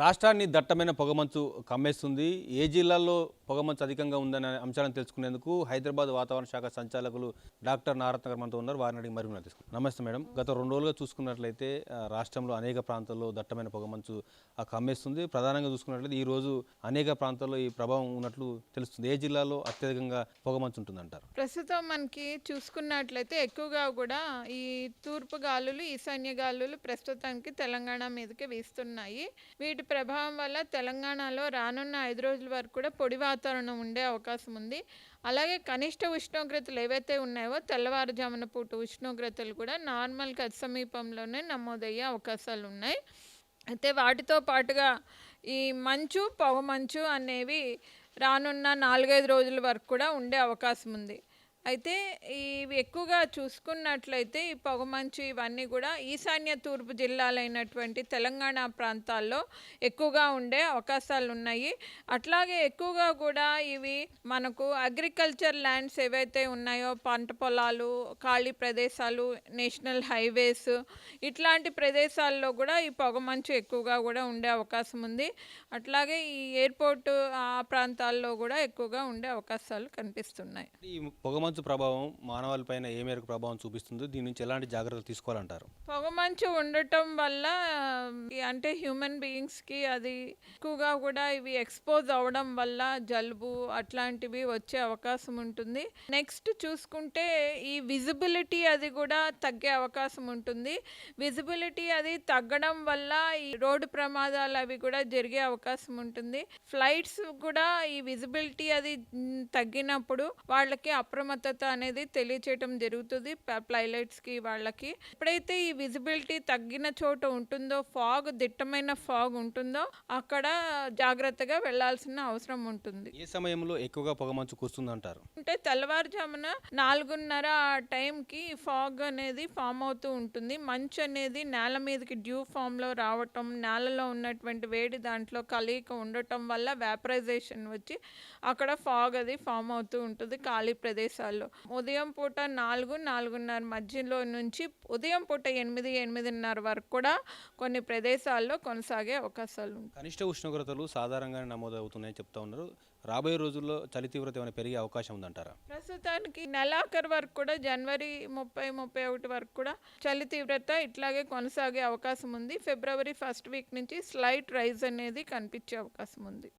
రాష్ట్రాన్ని దట్టమైన పొగమంచు కమ్మేస్తుంది. ఏ జిల్లాల్లో పొగమంచు అధికంగా ఉందనే అంశాలను తెలుసుకునేందుకు హైదరాబాద్ వాతావరణ శాఖ సంచాలకులు డాక్టర్ నారత్నగర్ మనతో ఉన్నారు. వారిని అడిగి మరిమిన తెలుసుకుందాం. నమస్తే మేడం. గత రెండు రోజులుగా చూసుకున్నట్లయితే రాష్ట్రంలో అనేక ప్రాంతాల్లో దట్టమైన పొగమంచు కమ్మేస్తుంది. ప్రధానంగా చూసుకున్నట్లయితే ఈ రోజు అనేక ప్రాంతాల్లో ఈ ప్రభావం ఉన్నట్లు తెలుస్తుంది. ఏ జిల్లాలో అత్యధికంగా పొగమంచు ఉంటుందంటారు? ప్రస్తుతం మనకి చూసుకున్నట్లయితే ఎక్కువగా కూడా ఈ తూర్పు గాలులు ఈశాన్య గాలులు ప్రస్తుతానికి తెలంగాణ మీదకి వీస్తున్నాయి. వీటి ప్రభావం వల్ల తెలంగాణలో రానున్న ఐదు రోజుల వరకు కూడా పొడివాత వాతావరణం ఉండే అవకాశం ఉంది. అలాగే కనిష్ట ఉష్ణోగ్రతలు ఏవైతే ఉన్నాయో తెల్లవారుజామున పూట ఉష్ణోగ్రతలు కూడా నార్మల్కి అతి సమీపంలోనే నమోదయ్యే అవకాశాలు ఉన్నాయి. అయితే వాటితో పాటుగా ఈ మంచు పొగ మంచు అనేవి రానున్న నాలుగైదు రోజుల వరకు కూడా ఉండే అవకాశం ఉంది. అయితే ఇవి ఎక్కువగా చూసుకున్నట్లయితే ఈ పొగమంచు ఇవన్నీ కూడా ఈశాన్య తూర్పు జిల్లాలైనటువంటి తెలంగాణ ప్రాంతాల్లో ఎక్కువగా ఉండే అవకాశాలు ఉన్నాయి అట్లాగే ఎక్కువగా కూడా ఇవి మనకు అగ్రికల్చర్ ల్యాండ్స్ ఏవైతే ఉన్నాయో పంట పొలాలు ఖాళీ ప్రదేశాలు నేషనల్ హైవేస్ ఇట్లాంటి ప్రదేశాల్లో కూడా ఈ పొగమంచు ఎక్కువగా కూడా ఉండే అవకాశం ఉంది. అట్లాగే ఈ ఎయిర్పోర్ట్ ఆ ప్రాంతాల్లో కూడా ఎక్కువగా ఉండే అవకాశాలు కనిపిస్తున్నాయి. ఈ పొగమంచు ప్రభావం మానవాళిపైన ఏ మేరకు ప్రభావం చూపిస్తుంది దీని నుంచి ఎలాంటి జాగ్రత్తలు తీసుకోవాలంటారు? పొగమంచు ఉండటం వల్ల అంటే హ్యూమన్ బీయింగ్స్కి అది ఎక్కువగా కూడా ఇవి ఎక్స్పోజ్ అవ్వడం వల్ల జలుబు అట్లాంటివి వచ్చే అవకాశం ఉంటుంది. నెక్స్ట్ చూసుకుంటే ఈ విజిబిలిటీ అది కూడా తగ్గే అవకాశం ఉంటుంది. విజిబిలిటీ అది తగ్గడం వల్ల ఈ రోడ్డు ప్రమాదాలు అవి కూడా జరిగే అవకాశం ఉంటుంది. ఫ్లైట్స్ కూడా ఈ విజిబిలిటీ అది తగ్గినప్పుడు వాళ్ళకి అప్రమత్తత అనేది తెలియచేయటం జరుగుతుంది కి వాళ్ళకి. ఎప్పుడైతే ఈ విజిబిలిటీ తగ్గిన చోట ఉంటుందో ఫాగ్ దిట్టమైన ఫాగ్ ఉంటుందో అక్కడ జాగ్రత్తగా వెళ్ళాల్సిన అవసరం ఉంటుంది. ఏ సమయంలో ఎక్కువగా పొగమంచు కూస్తుందంటారు అంటే తెల్లవారుజామున నాలుగున్నర ఆ టైంకి ఫాగ్ అనేది ఫామ్ అవుతూ ఉంటుంది. మంచు అనేది నేల మీదకి డ్యూ ఫామ్లో రావటం నేలలో ఉన్నటువంటి వేడి దాంట్లో కలయిక ఉండటం వల్ల వ్యాపరైజేషన్ వచ్చి అక్కడ ఫాగ్ అది ఫామ్ అవుతూ ఉంటుంది ఖాళీ ప్రదేశాల్లో ఉదయం పూట నాలుగు నాలుగున్నర మధ్యలో నుంచి ఉదయం పూట ఎనిమిది ఎనిమిదిన్నర వరకు కూడా కొన్ని ప్రదేశాల్లో కొనసాగే అవకాశాలు ఉంటాయి. కనిష్ట ఉష్ణోగ్రతలు సాధారణంగానే నమోదు అవుతున్నాయని చెప్తా ఉన్నారు. రాబోయే రోజుల్లో చలి తీవ్రత ఏమైనా పెరిగే అవకాశం ఉందంటారా? ప్రస్తుతానికి నెలాఖరు వరకు కూడా జనవరి ముప్పై ముప్పై ఒకటి వరకు కూడా చలి తీవ్రత ఇట్లాగే కొనసాగే అవకాశం ఉంది. ఫిబ్రవరి ఫస్ట్ వీక్ నుంచి స్లైట్ రైజ్ అనేది కనిపించే అవకాశం ఉంది.